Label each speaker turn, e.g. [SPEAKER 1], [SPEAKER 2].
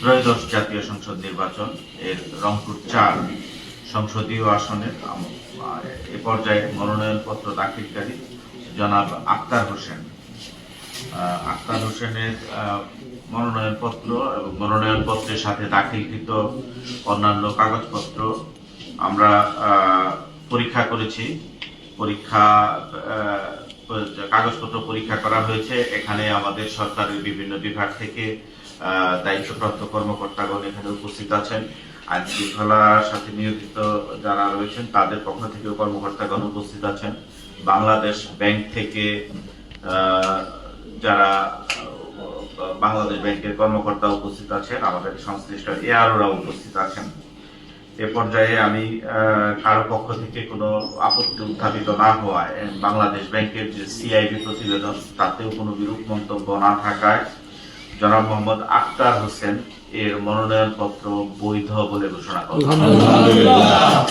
[SPEAKER 1] ত্রয়োদশ জাতীয় সংসদ নির্বাচন এর রংপুর চার সংসদীয় আসনের এ পর্যায়ে মনোনয়নপত্র দাখিলকারী জনাব আক্তার হোসেন। আক্তার হোসেনের মনোনয়নপত্র এবং মনোনয়নপত্রের সাথে দাখিলকৃত অন্যান্য কাগজপত্র আমরা পরীক্ষা করেছি। পরীক্ষা কাগজপত্র পরীক্ষা করা হয়েছে। এখানে আমাদের সরকারের বিভিন্ন বিভাগ থেকে দায়িত্বপ্রাপ্ত কর্মকর্তাগণ এখানে উপস্থিত আছেন। আইন শৃঙ্খলার সাথে নিয়োজিত যারা রয়েছেন, তাদের পক্ষ থেকেও কর্মকর্তাগণ উপস্থিত আছেন। বাংলাদেশ ব্যাংক থেকে যারা, বাংলাদেশ ব্যাংকের কর্মকর্তা উপস্থিত আছেন, আমাদের সংশ্লিষ্ট এআরওরা উপস্থিত আছেন। এ পর্যায়ে আমি কারও পক্ষ থেকে কোনো আপত্তি উত্থাপিত না হওয়ায় বাংলাদেশ ব্যাংকের যে সিআইবি প্রতিবেদন, তাতেও কোনো বিরূপ মন্তব্য না থাকায় জনাব মোহাম্মদ আক্তার হোসেন এর মনোনয়নপত্র বৈধ বলে ঘোষণা করা হয়।